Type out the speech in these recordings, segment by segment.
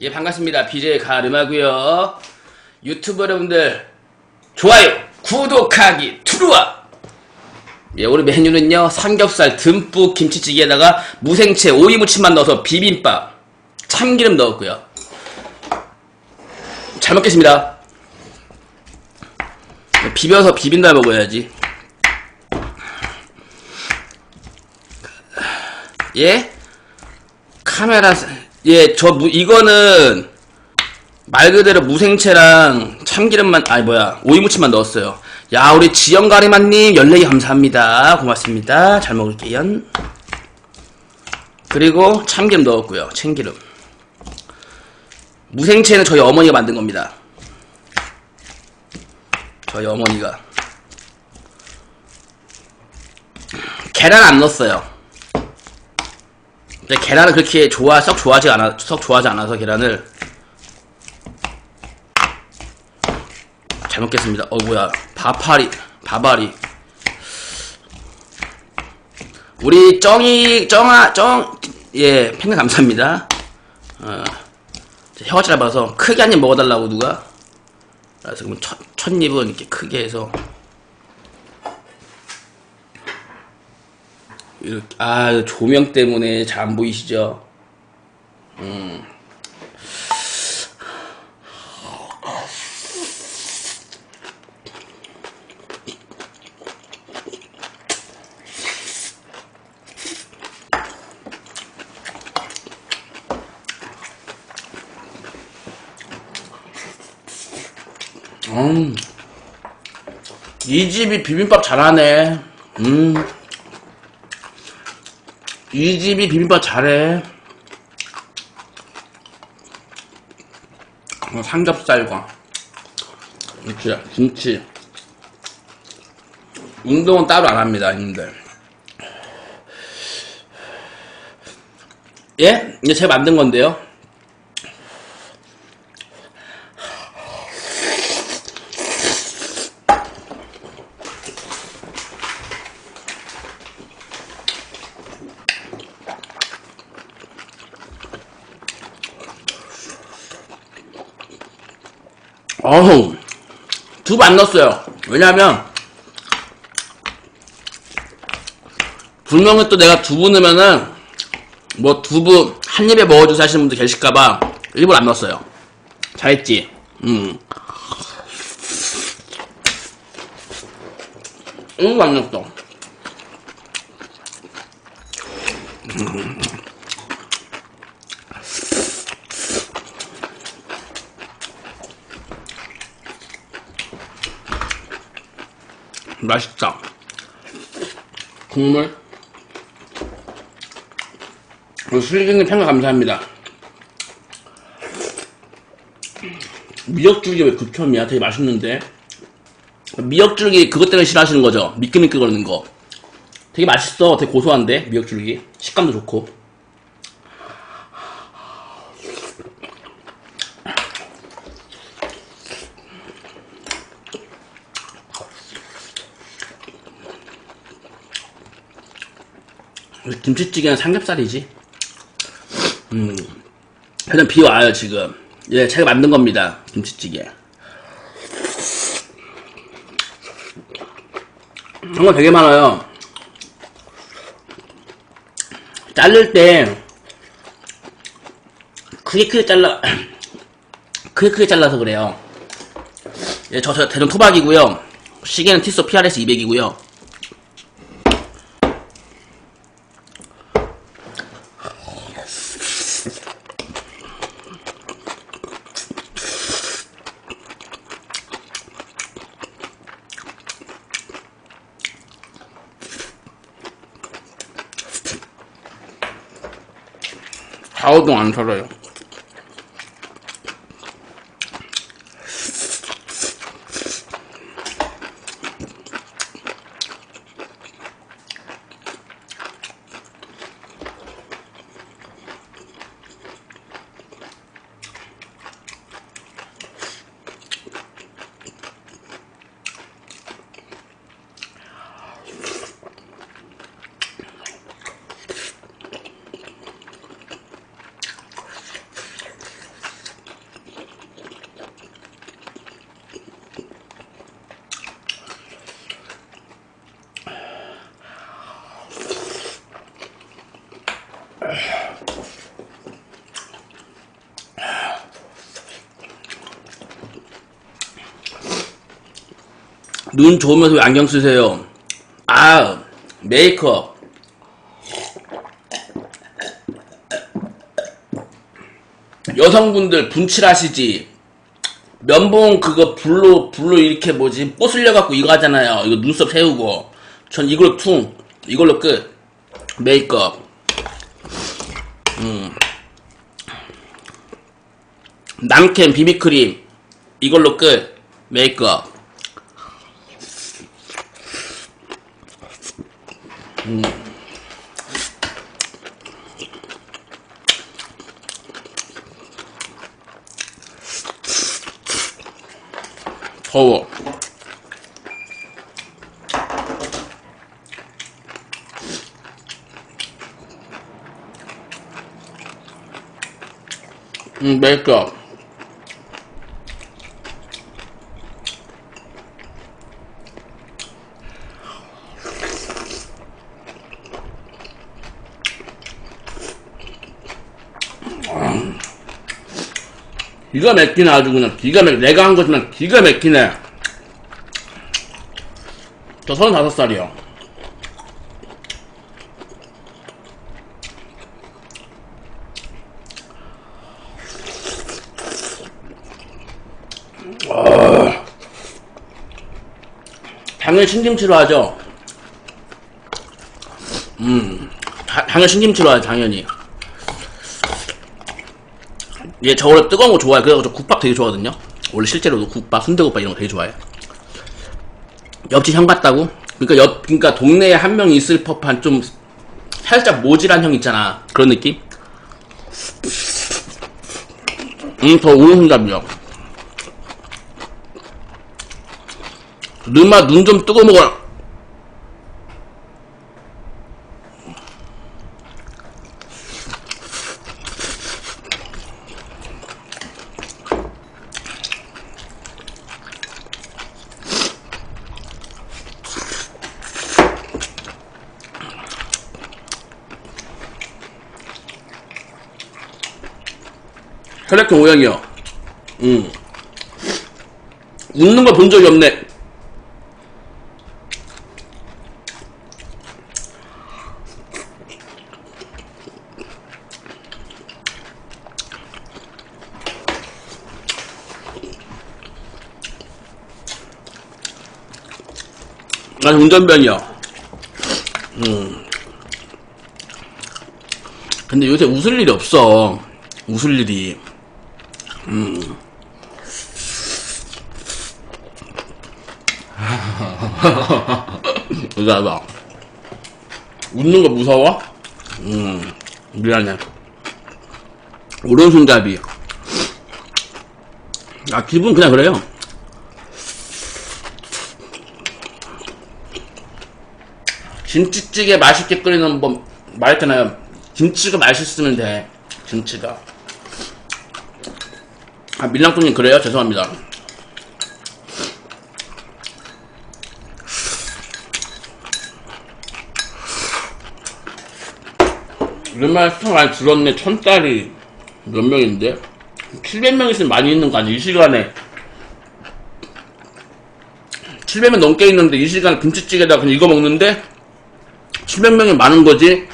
예, 반갑습니다. BJ 가르마고요 유튜브 여러분들, 좋아요, 구독하기, 투루와! 예, 오늘 메뉴는요, 삼겹살 듬뿍 김치찌개에다가 무생채, 오이무침만 넣어서 비빔밥, 참기름 넣었고요. 잘 먹겠습니다. 비벼서 비빈다 먹어야지. 예? 카메라 예저 이거는 말 그대로 무생채랑 참기름만 아니 뭐야 오이무침만 넣었어요. 야 우리 지영가리만님 연락이 감사합니다. 고맙습니다. 잘 먹을게요. 그리고 참기름 넣었고요 참기름. 무생채는 저희 어머니가 만든 겁니다. 저희 어머니가. 계란 안 넣었어요 근데 계란을 그렇게 좋아 썩 좋아하지 않아 썩 좋아하지 않아서 계란을 잘 먹겠습니다. 어 뭐야 바파리 바바리 우리 쩡이 쩡아 쩡예 팬들 감사합니다. 어, 혀가 짧아서 크게 한 입 먹어달라고 누가 그래서 그럼 첫, 첫 입은 이렇게 크게 해서 이렇게 아 조명 때문에 잘 안 보이시죠? 음. 음. 이 집이 비빔밥 잘하네. 음. 이 집이 비빔밥 잘해. 어, 삼겹살과 김치, 김치. 운동은 따로 안 합니다, 형님들. 예? 이게 제가 만든 건데요. 어우, 두부 안 넣었어요. 왜냐면, 분명히 또 내가 두부 넣으면은, 뭐 두부 한 입에 먹어주세요 하시는 분들 계실까봐, 일부러 안 넣었어요. 잘했지? 음. 일부러 안 넣었어. 맛있다. 국물. 슬기님 평가 감사합니다. 미역줄기 왜 극혐이야? 되게 맛있는데. 미역줄기 그것 때문에 싫어하시는 거죠? 미끌미끌 거리는 거. 되게 맛있어. 되게 고소한데, 미역줄기. 식감도 좋고. 김치찌개는 삼겹살이지. 음. 그냥 비 와요, 지금. 예, 제가 만든 겁니다. 김치찌개. 정말 되게 많아요. 자를 때, 크게 크게 잘라, 크게 크게 잘라서 그래요. 예, 저, 저 대전 토박이고요. 시계는 티소 PRS 200이고요. 좌우동 안 털어요. 눈 좋으면서 왜 안경 쓰세요? 아, 메이크업. 여성분들 분칠하시지. 면봉 그거 불로 불로 이렇게 뭐지 뽀슬려 갖고 이거 하잖아요. 이거 눈썹 세우고. 전 이걸로 퉁. 이걸로 끝. 메이크업. 음. 남캠 비비크림. 이걸로 끝. 메이크업. 더워. 음, 메이크업. 기가 막히네 아주 그냥. 기가 막 내가 한 거지만 기가 막히네. 저 서른다섯 살이요. 아. 당연히 신김치로 하죠. 음 다- 당연히 신김치로 하죠 당연히 얘저 원래 뜨거운 거 좋아해. 그래서 저 국밥 되게 좋아하거든요. 원래 실제로도 국밥, 순대국밥 이런 거 되게 좋아해. 옆집 형 같다고? 그러니까 옆, 그러니까 동네에 한 명 있을 법한 좀 살짝 모질한 형 있잖아. 그런 느낌? 음, 더 오른손잡이요. 르마 눈 좀 뜨고 먹어라. 혈액형 O형이요. 음. 웃는 거본 적이 없네. 난 운전병이요. 음. 근데 요새 웃을 일이 없어. 웃을 일이. 이거 봐봐. 웃는 거 무서워? 음, 미안해. 오른손잡이. 아, 기분 그냥 그래요. 김치찌개 맛있게 끓이는 법 말했잖아요. 김치가 맛있으면 돼. 김치가. 아, 밀랑토님 그래요? 죄송합니다. 오랜만에 스타 많이 줄었네. 천 달이 몇 명인데? 700명 있으면 많이 있는 거 아니야? 이 시간에. 700명 넘게 있는데 이 시간에 김치찌개다 그냥 이거 먹는데 700명이 많은 거지.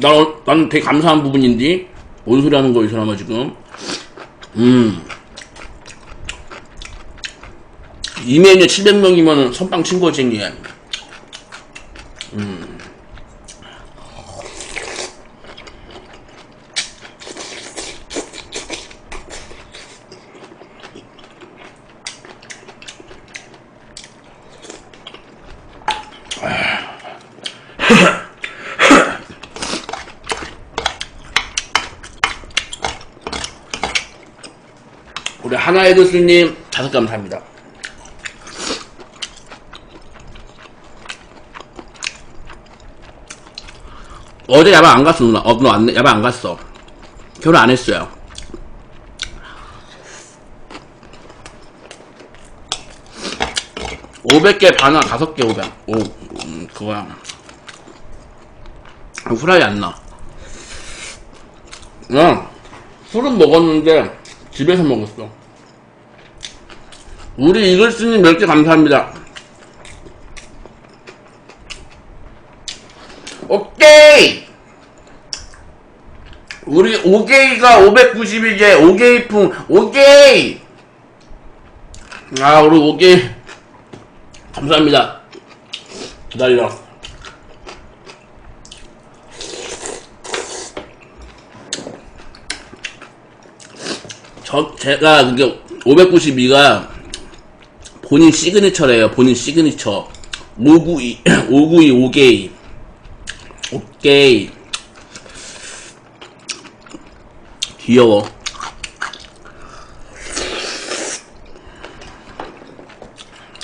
난, 어- 난 되게 감사한 부분인데 뭔 소리 하는 거야 이 사람아 지금. 음. 이메일에 700명이면 선빵 친 거지, 얘. 음. 우리 하나의 교수님 다섯 감사합니다. 어제 야방 안 갔어 누나. 어 누나 안, 야방 안 갔어. 결혼 안 했어요. 오백 개 반환 다섯 개 오백. 오 음, 그거야. 아, 후라이 안 나. 야 술은 먹었는데 집에서 먹었어. 우리 이글스님 몇 개 감사합니다. 오케이! 우리 오게이가 592개, 오게이풍, 오게이! 아, 우리 오게이. 감사합니다. 기다려. 저, 제가, 그게, 592가 본인 시그니처래요. 본인 시그니처. 592, 592 오게이. 오케이. 귀여워.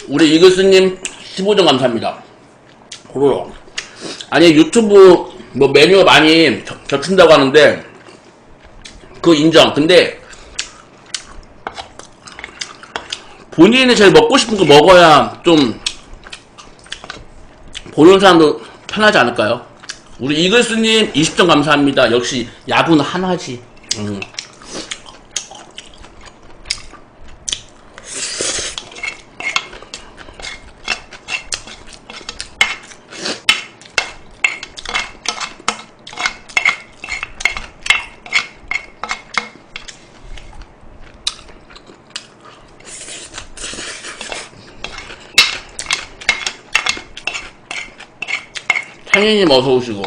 우리 이글스님 15점 감사합니다. 고로로. 아니 유튜브 뭐 메뉴가 많이 겹- 겹친다고 하는데 그거 인정. 근데 본인이 제일 먹고 싶은 거 먹어야 좀 보는 사람도 편하지 않을까요? 우리 이글스님 20점 감사합니다. 역시 야구는 하나지. 음. 창희님 어서 오시고.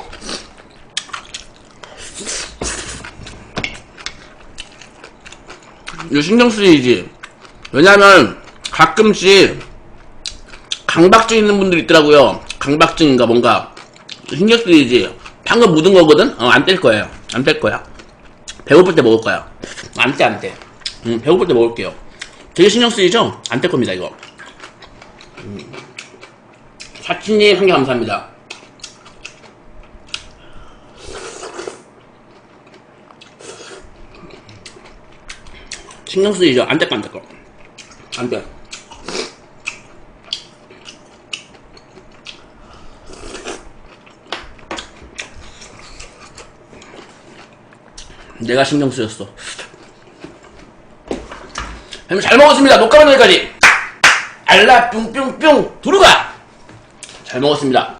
이거 신경 쓰이지. 왜냐면 가끔씩 강박증 있는 분들 있더라고요. 강박증인가 뭔가 신경 쓰이지. 방금 묻은 거거든. 어, 안 뗄 거예요. 안 뗄 거야. 배고플 때 먹을 거야. 안 떼, 안 떼. 음, 배고플 때 먹을게요. 되게 신경 쓰이죠? 안 뗄 겁니다, 이거. 음. 사치님, 한개 감사합니다. 신경 쓰이죠? 안뗄 거, 안뗄 거. 안 돼. 내가 신경 쓰였어. 형님 잘 먹었습니다. 녹화는 여기까지. 알라 뿅뿅뿅 두루가 잘 먹었습니다.